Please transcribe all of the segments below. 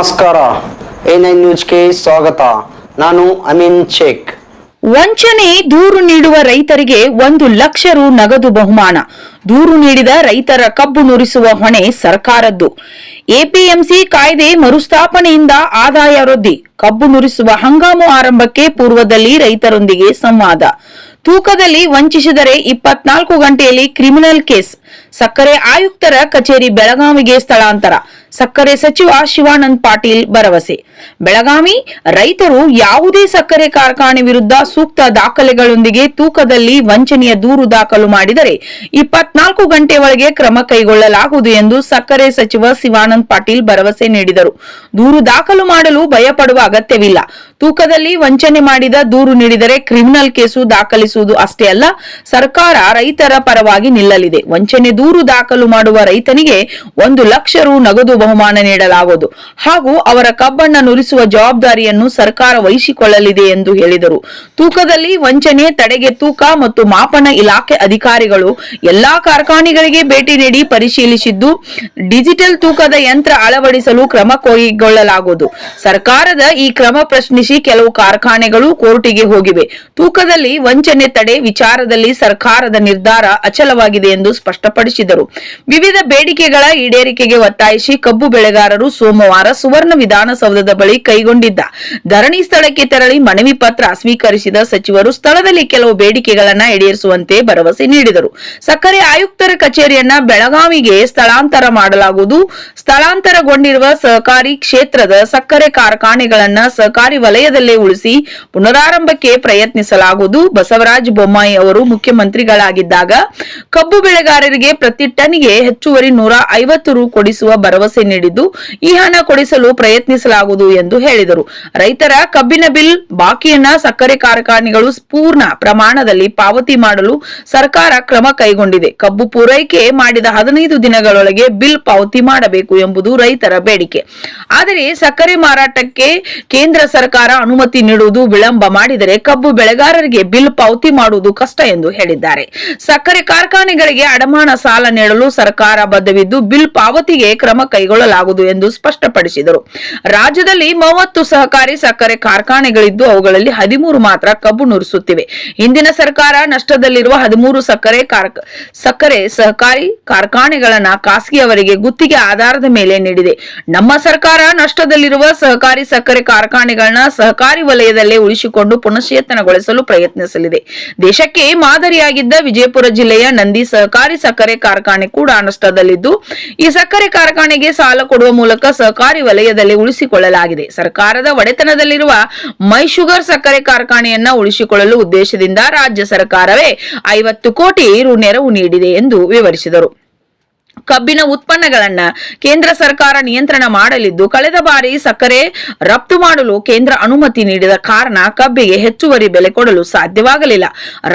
ನಮಸ್ಕಾರ. A nine ನ್ಯೂಸ್ಗೆ ಸ್ವಾಗತ. ನಾನು ಅಮೀನ್ ಶೇಖ್. ವಂಚನೆ ದೂರು ನೀಡುವ ರೈತರಿಗೆ ಒಂದು ಲಕ್ಷ ರು ನಗದು ಬಹುಮಾನ. ದೂರು ನೀಡಿದ ರೈತರ ಕಬ್ಬು ನುರಿಸುವ ಹೊಣೆ ಸರ್ಕಾರದ್ದು. ಎಪಿಎಂಸಿ ಕಾಯ್ದೆ ಮರುಸ್ಥಾಪನೆಯಿಂದ ಆದಾಯ ವೃದ್ಧಿ. ಕಬ್ಬು ನುರಿಸುವ ಹಂಗಾಮು ಆರಂಭಕ್ಕೆ ಪೂರ್ವದಲ್ಲಿ ರೈತರೊಂದಿಗೆ ಸಂವಾದ. ತೂಕದಲ್ಲಿ ವಂಚಿಸಿದರೆ ಇಪ್ಪತ್ನಾಲ್ಕು ಗಂಟೆಯಲ್ಲಿ ಕ್ರಿಮಿನಲ್ ಕೇಸ್. ಸಕ್ಕರೆ ಆಯುಕ್ತರ ಕಚೇರಿ ಬೆಳಗಾವಿಗೆ ಸ್ಥಳಾಂತರ. ಸಕ್ಕರೆ ಸಚಿವ ಶಿವಾನಂದ್ ಪಾಟೀಲ್ ಭರವಸೆ. ಬೆಳಗಾವಿ ರೈತರು ಯಾವುದೇ ಸಕ್ಕರೆ ಕಾರ್ಖಾನೆ ವಿರುದ್ಧ ಸೂಕ್ತ ದಾಖಲೆಗಳೊಂದಿಗೆ ತೂಕದಲ್ಲಿ ವಂಚನೆಯ ದೂರು ದಾಖಲು ಮಾಡಿದರೆ ಇಪ್ಪತ್ನಾಲ್ಕು ಗಂಟೆ ಒಳಗೆ ಕ್ರಮ ಕೈಗೊಳ್ಳಲಾಗುವುದು ಎಂದು ಸಕ್ಕರೆ ಸಚಿವ ಶಿವಾನಂದ್ ಪಾಟೀಲ್ ಭರವಸೆ ನೀಡಿದರು. ದೂರು ದಾಖಲು ಮಾಡಲು ಭಯಪಡುವ ಅಗತ್ಯವಿಲ್ಲ. ತೂಕದಲ್ಲಿ ವಂಚನೆ ಮಾಡಿದ ದೂರು ನೀಡಿದರೆ ಕ್ರಿಮಿನಲ್ ಕೇಸು ದಾಖಲಿಸುವುದು ಅಷ್ಟೇ ಅಲ್ಲ, ಸರ್ಕಾರ ರೈತರ ಪರವಾಗಿ ನಿಲ್ಲಲಿದೆ. ವಂಚನೆ ದೂರು ದಾಖಲು ಮಾಡುವ ರೈತನಿಗೆ ಒಂದು ಲಕ್ಷ ರು ನಗದು ಬಹುಮಾನ ನೀಡಲಾಗುವುದು. ಹಾಗೂ ಅವರ ಕಬ್ಬಣ್ಣ ನುರಿಸುವ ಜವಾಬ್ದಾರಿಯನ್ನು ಸರ್ಕಾರ ವಹಿಸಿಕೊಳ್ಳಲಿದೆ ಎಂದು ಹೇಳಿದರು. ತೂಕದಲ್ಲಿ ವಂಚನೆ, ತಡೆಗೆ ತೂಕ ಮತ್ತು ಮಾಪನ ಇಲಾಖೆ ಅಧಿಕಾರಿಗಳು ಎಲ್ಲಾ ಕಾರ್ಖಾನೆಗಳಿಗೆ ಭೇಟಿ ನೀಡಿ ಪರಿಶೀಲಿಸಿದ್ದು, ಡಿಜಿಟಲ್ ತೂಕದ ಯಂತ್ರ ಅಳವಡಿಸಲು ಕ್ರಮ ಕೈಗೊಳ್ಳಲಾಗುವುದು. ಸರ್ಕಾರದ ಈ ಕ್ರಮ ಪ್ರಶ್ನಿಸಿ ಕೆಲವು ಕಾರ್ಖಾನೆಗಳು ಕೋರ್ಟಿಗೆ ಹೋಗಿವೆ. ತೂಕದಲ್ಲಿ ವಂಚನೆ ತಡೆ ವಿಚಾರದಲ್ಲಿ ಸರ್ಕಾರದ ನಿರ್ಧಾರ ಅಚಲವಾಗಿದೆ ಎಂದು ಸ್ಪಷ್ಟಪಡಿಸಿದರು. ವಿವಿಧ ಬೇಡಿಕೆಗಳ ಈಡೇರಿಕೆಗೆ ಒತ್ತಾಯಿಸಿ ಕಬ್ಬು ಬೆಳೆಗಾರರು ಸೋಮವಾರ ಸುವರ್ಣ ವಿಧಾನಸೌಧದ ಬಳಿ ಕೈಗೊಂಡಿದ್ದ ಧರಣಿ ಸ್ಥಳಕ್ಕೆ ತೆರಳಿ ಮನವಿ ಪತ್ರ ಸ್ವೀಕರಿಸಿದ ಸಚಿವರು ಸ್ಥಳದಲ್ಲಿ ಕೆಲವು ಬೇಡಿಕೆಗಳನ್ನ ಈಡೇರಿಸುವಂತೆ ಭರವಸೆ ನೀಡಿದರು. ಸಕ್ಕರೆ ಆಯುಕ್ತರ ಕಚೇರಿಯನ್ನ ಬೆಳಗಾವಿಗೆ ಸ್ಥಳಾಂತರ ಮಾಡಲಾಗುವುದು. ಸ್ಥಳಾಂತರಗೊಂಡಿರುವ ಸಹಕಾರಿ ಕ್ಷೇತ್ರದ ಸಕ್ಕರೆ ಕಾರ್ಖಾನೆಗಳನ್ನ ಸಹಕಾರಿ ವಲಯದಲ್ಲೇ ಉಳಿಸಿ ಪುನರಾರಂಭಕ್ಕೆ ಪ್ರಯತ್ನಿಸಲಾಗುವುದು. ಬಸವರಾಜ ಬೊಮ್ಮಾಯಿ ಅವರು ಮುಖ್ಯಮಂತ್ರಿಗಳಾಗಿದ್ದಾಗ ಕಬ್ಬು ಬೆಳೆಗಾರರಿಗೆ ಪ್ರತಿ ಟನ್ಗೆ ಹೆಚ್ಚುವರಿ ನೂರ ಐವತ್ತು ರು ಕೊಡಿಸುವ ಭರವಸೆ ನೀಡಿದ್ದು, ಈ ಹಣ ಕೊಡಿಸಲು ಪ್ರಯತ್ನಿಸಲಾಗುವುದು ಎಂದು ಹೇಳಿದರು. ರೈತರ ಕಬ್ಬಿನ ಬಿಲ್, ಬಾಕಿಯನ್ನ ಸಕ್ಕರೆ ಕಾರ್ಖಾನೆಗಳು ಪೂರ್ಣ ಪ್ರಮಾಣದಲ್ಲಿ ಪಾವತಿ ಮಾಡಲು ಸರ್ಕಾರ ಕ್ರಮ ಕೈಗೊಂಡಿದೆ. ಕಬ್ಬು ಪೂರೈಕೆ ಮಾಡಿದ ಹದಿನೈದು ದಿನಗಳೊಳಗೆ ಬಿಲ್ ಪಾವತಿ ಮಾಡಬೇಕು ಎಂಬುದು ರೈತರ ಬೇಡಿಕೆ. ಆದರೆ ಸಕ್ಕರೆ ಮಾರಾಟಕ್ಕೆ ಕೇಂದ್ರ ಸರ್ಕಾರ ಅನುಮತಿ ನೀಡುವುದು ವಿಳಂಬ ಮಾಡಿದರೆ ಕಬ್ಬು ಬೆಳೆಗಾರರಿಗೆ ಬಿಲ್ ಪಾವತಿ ಮಾಡುವುದು ಕಷ್ಟ ಎಂದು ಹೇಳಿದ್ದಾರೆ. ಸಕ್ಕರೆ ಕಾರ್ಖಾನೆಗಳಿಗೆ ಅಡಮಾನ ಸಾಲ ನೀಡಲು ಸರ್ಕಾರ ಬದ್ಧವಿದ್ದು ಬಿಲ್ ಪಾವತಿಗೆ ಕ್ರಮ ಕೈಗೊಳ್ಳಲಾಗುವುದು ಎಂದು ಸ್ಪಷ್ಟಪಡಿಸಿದರು. ರಾಜ್ಯದಲ್ಲಿ ಮೂವತ್ತು ಸಹಕಾರಿ ಸಕ್ಕರೆ ಕಾರ್ಖಾನೆಗಳಿದ್ದು ಅವುಗಳಲ್ಲಿ ಹದಿಮೂರು ಮಾತ್ರ ಕಬ್ಬು ನುರಿಸುತ್ತಿವೆ. ಹಿಂದಿನ ಸರ್ಕಾರ ನಷ್ಟದಲ್ಲಿರುವ ಹದಿಮೂರು ಸಕ್ಕರೆ ಸಕ್ಕರೆ ಸಹಕಾರಿ ಕಾರ್ಖಾನೆಗಳನ್ನ ಖಾಸಗಿಯವರಿಗೆ ಗುತ್ತಿಗೆ ಆಧಾರದ ಮೇಲೆ ನೀಡಿದೆ. ನಮ್ಮ ಸರ್ಕಾರ ನಷ್ಟದಲ್ಲಿರುವ ಸಹಕಾರಿ ಸಕ್ಕರೆ ಕಾರ್ಖಾನೆಗಳನ್ನ ಸಹಕಾರಿ ವಲಯದಲ್ಲೇ ಉಳಿಸಿಕೊಂಡು ಪುನಶ್ಚೇತನಗೊಳಿಸಲು ಪ್ರಯತ್ನಿಸಲಿದೆ. ದೇಶಕ್ಕೆ ಮಾದರಿಯಾಗಿದ್ದ ವಿಜಯಪುರ ಜಿಲ್ಲೆಯ ನಂದಿ ಸಹಕಾರಿ ಸಕ್ಕರೆ ಕಾರ್ಖಾನೆ ಕೂಡ ಅನುಷ್ಠಾನದಲ್ಲಿದ್ದು, ಈ ಸಕ್ಕರೆ ಕಾರ್ಖಾನೆಗೆ ಸಾಲ ಕೊಡುವ ಮೂಲಕ ಸಹಕಾರಿ ವಲಯದಲ್ಲಿ ಉಳಿಸಿಕೊಳ್ಳಲಾಗಿದೆ. ಸರ್ಕಾರದ ಒಡೆತನದಲ್ಲಿರುವ ಮೈ ಶುಗರ್ ಸಕ್ಕರೆ ಕಾರ್ಖಾನೆಯನ್ನ ಉಳಿಸಿಕೊಳ್ಳಲು ಉದ್ದೇಶದಿಂದ ರಾಜ್ಯ ಸರ್ಕಾರವೇ ಐವತ್ತು ಕೋಟಿ ರು ನೆರವು ನೀಡಿದೆ ಎಂದು ವಿವರಿಸಿದರು. ಕಬ್ಬಿನ ಉತ್ಪನ್ನಗಳನ್ನ ಕೇಂದ್ರ ಸರ್ಕಾರ ನಿಯಂತ್ರಣ ಮಾಡಲಿದ್ದು, ಕಳೆದ ಬಾರಿ ಸಕ್ಕರೆ ರಫ್ತು ಮಾಡಲು ಕೇಂದ್ರ ಅನುಮತಿ ನೀಡಿದ ಕಾರಣ ಕಬ್ಬಿಗೆ ಹೆಚ್ಚುವರಿ ಬೆಲೆ ಕೊಡಲು ಸಾಧ್ಯವಾಗಲಿಲ್ಲ.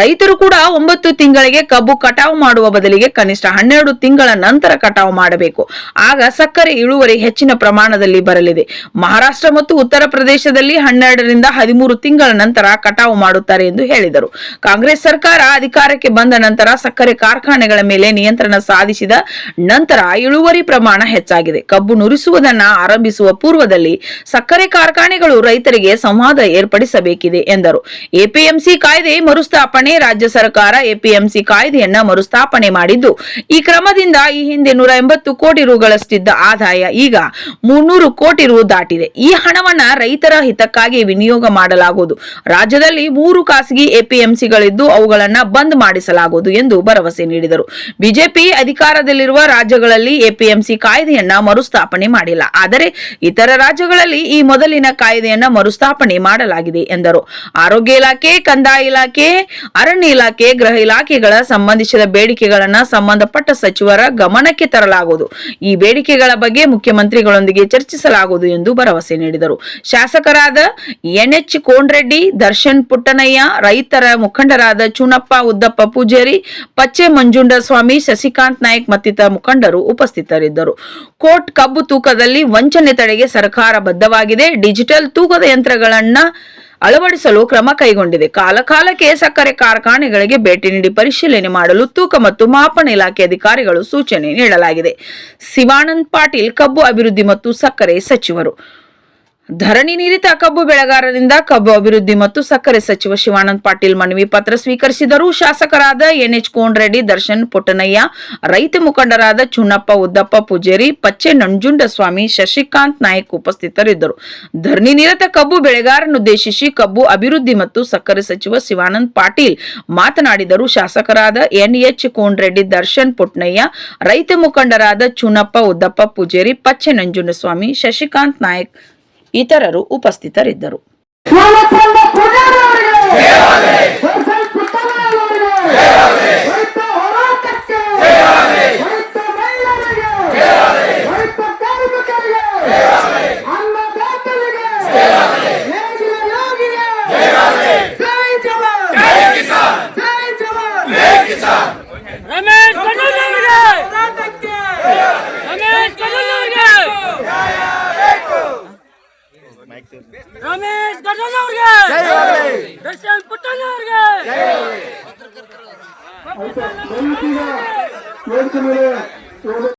ರೈತರು ಕೂಡ ಒಂಬತ್ತು ತಿಂಗಳಿಗೆ ಕಬ್ಬು ಕಟಾವು ಮಾಡುವ ಬದಲಿಗೆ ಕನಿಷ್ಠ ಹನ್ನೆರಡು ತಿಂಗಳ ನಂತರ ಕಟಾವು ಮಾಡಬೇಕು. ಆಗ ಸಕ್ಕರೆ ಇಳುವರಿ ಹೆಚ್ಚಿನ ಪ್ರಮಾಣದಲ್ಲಿ ಬರಲಿದೆ. ಮಹಾರಾಷ್ಟ್ರ ಮತ್ತು ಉತ್ತರ ಪ್ರದೇಶದಲ್ಲಿ ಹನ್ನೆರಡರಿಂದ ಹದಿಮೂರು ತಿಂಗಳ ನಂತರ ಕಟಾವು ಮಾಡುತ್ತಾರೆ ಎಂದು ಹೇಳಿದರು. ಕಾಂಗ್ರೆಸ್ ಸರ್ಕಾರ ಅಧಿಕಾರಕ್ಕೆ ಬಂದ ನಂತರ ಸಕ್ಕರೆ ಕಾರ್ಖಾನೆಗಳ ಮೇಲೆ ನಿಯಂತ್ರಣ ಸಾಧಿಸಿದ ನಂತರ ಇಳುವರಿ ಪ್ರಮಾಣ ಹೆಚ್ಚಾಗಿದೆ. ಕಬ್ಬು ನುರಿಸುವುದನ್ನ ಆರಂಭಿಸುವ ಪೂರ್ವದಲ್ಲಿ ಸಕ್ಕರೆ ಕಾರ್ಖಾನೆಗಳು ರೈತರಿಗೆ ಸಂವಾದ ಏರ್ಪಡಿಸಬೇಕಿದೆ ಎಂದರು. ಎಪಿಎಂಸಿ ಕಾಯ್ದೆ ಮರುಸ್ಥಾಪನೆ ರಾಜ್ಯ ಸರ್ಕಾರ ಎಪಿಎಂಸಿ ಕಾಯ್ದೆಯನ್ನ ಮರುಸ್ಥಾಪನೆ ಮಾಡಿದ್ದು, ಈ ಕ್ರಮದಿಂದ ಈ ಹಿಂದೆ ನೂರ ಎಂಬತ್ತು ಕೋಟಿ ರುಗಳಷ್ಟಿದ್ದ ಆದಾಯ ಈಗ ಮುನ್ನೂರು ಕೋಟಿ ರು ದಾಟಿದೆ. ಈ ಹಣವನ್ನ ರೈತರ ಹಿತಕ್ಕಾಗಿ ವಿನಿಯೋಗ ಮಾಡಲಾಗುವುದು. ರಾಜ್ಯದಲ್ಲಿ ಮೂರು ಖಾಸಗಿ ಎಪಿಎಂಸಿಗಳಿದ್ದು ಅವುಗಳನ್ನ ಬಂದ್ ಮಾಡಿಸಲಾಗುವುದು ಎಂದು ಭರವಸೆ ನೀಡಿದರು. ಬಿಜೆಪಿ ಅಧಿಕಾರದಲ್ಲಿರುವ ರಾಜ್ಯಗಳಲ್ಲಿ ಎಪಿಎಂಸಿ ಕಾಯ್ದೆಯನ್ನ ಮರುಸ್ಥಾಪನೆ ಮಾಡಿಲ್ಲ. ಆದರೆ ಇತರ ರಾಜ್ಯಗಳಲ್ಲಿ ಈ ಮೊದಲಿನ ಕಾಯ್ದೆಯನ್ನ ಮರುಸ್ಥಾಪನೆ ಮಾಡಲಾಗಿದೆ ಎಂದರು. ಆರೋಗ್ಯ ಇಲಾಖೆ, ಕಂದಾಯ ಇಲಾಖೆ, ಅರಣ್ಯ ಇಲಾಖೆ, ಗೃಹ ಇಲಾಖೆಗಳ ಸಂಬಂಧಿಸಿದ ಬೇಡಿಕೆಗಳನ್ನ ಸಂಬಂಧಪಟ್ಟ ಸಚಿವರ ಗಮನಕ್ಕೆ ತರಲಾಗುವುದು. ಈ ಬೇಡಿಕೆಗಳ ಬಗ್ಗೆ ಮುಖ್ಯಮಂತ್ರಿಗಳೊಂದಿಗೆ ಚರ್ಚಿಸಲಾಗುವುದು ಎಂದು ಭರವಸೆ ನೀಡಿದರು. ಶಾಸಕರಾದ ಎನ್ಎಚ್ ಕೋನ್ರೆಡ್ಡಿ ದರ್ಶನ್ ಪುಟ್ಟನಯ್ಯ, ರೈತರ ಮುಖಂಡರಾದ ಚುನಪ್ಪ ಉದ್ದಪ್ಪ ಪೂಜಾರಿ, ಪಚ್ಚೆ ಮಂಜುಂಡಸ್ವಾಮಿ, ಶಶಿಕಾಂತ್ ನಾಯ್ಕ್ ಮತ್ತಿತರ ಮುಖಂಡರು ಉಪಸ್ಥಿತರಿದ್ದರು. ಕೋರ್ಟ್ ಕಬ್ಬು ತೂಕದಲ್ಲಿ ವಂಚನೆ ತಡೆಗೆ ಸರ್ಕಾರ ಬದ್ಧವಾಗಿದೆ. ಡಿಜಿಟಲ್ ತೂಕದ ಯಂತ್ರಗಳನ್ನ ಅಳವಡಿಸಲು ಕ್ರಮ ಕೈಗೊಂಡಿದೆ. ಕಾಲಕಾಲಕ್ಕೆ ಸಕ್ಕರೆ ಕಾರ್ಖಾನೆಗಳಿಗೆ ಭೇಟಿ ನೀಡಿ ಪರಿಶೀಲನೆ ಮಾಡಲು ತೂಕ ಮತ್ತು ಮಾಪನ ಇಲಾಖೆ ಅಧಿಕಾರಿಗಳು ಸೂಚನೆ ನೀಡಲಾಗಿದೆ. ಶಿವಾನಂದ್ ಪಾಟೀಲ್ ಕಬ್ಬು ಅಭಿವೃದ್ಧಿ ಮತ್ತು ಸಕ್ಕರೆ ಸಚಿವರು. ಧರಣಿ ನಿರತ ಕಬ್ಬು ಬೆಳೆಗಾರರಿಂದ ಕಬ್ಬು ಅಭಿವೃದ್ಧಿ ಮತ್ತು ಸಕ್ಕರೆ ಸಚಿವ ಶಿವಾನಂದ ಪಾಟೀಲ್ ಮನವಿ ಪತ್ರ ಸ್ವೀಕರಿಸಿದರು. ಶಾಸಕರಾದ ಎನ್ಎಚ್ ಕೋನ್ರೆಡ್ಡಿ, ದರ್ಶನ್ ಪುಟ್ಟನಯ್ಯ, ರೈತ ಮುಖಂಡರಾದ ಚುನ್ನಪ್ಪ ಉದ್ದಪ್ಪ ಪೂಜೇರಿ, ಪಚ್ಚೆ ನಂಜುಂಡಸ್ವಾಮಿ, ಶಶಿಕಾಂತ್ ನಾಯಕ್ ಉಪಸ್ಥಿತರಿದ್ದರು. ಧರಣಿ ನಿರತ ಕಬ್ಬು ಬೆಳೆಗಾರನ್ನುದ್ದೇಶಿಸಿ ಕಬ್ಬು ಅಭಿವೃದ್ಧಿ ಮತ್ತು ಸಕ್ಕರೆ ಸಚಿವ ಶಿವಾನಂದ ಪಾಟೀಲ್ ಮಾತನಾಡಿದರು. ಶಾಸಕರಾದ ಎನ್ಎಚ್ ಕೋಣರೆಡ್ಡಿ ದರ್ಶನ್ ಪುಟ್ಟನಯ್ಯ, ರೈತ ಮುಖಂಡರಾದ ಚುಣ್ಣಪ್ಪ ಉದ್ದಪ್ಪ ಪೂಜೇರಿ, ಪಚ್ಚೆ ನಂಜುಂಡಸ್ವಾಮಿ, ಶಶಿಕಾಂತ್ ನಾಯಕ್ ಇತರರು ಉಪಸ್ಥಿತರಿದ್ದರು. ರಮೇಶ್ ಕಣ್ಣೂರಿಗೆ ದರ್ಶನ್ ಪುಟ್ಟಣ್ಣವ್ರಿಗೆ ವೇದಿಕೆ ಮೇಲೆ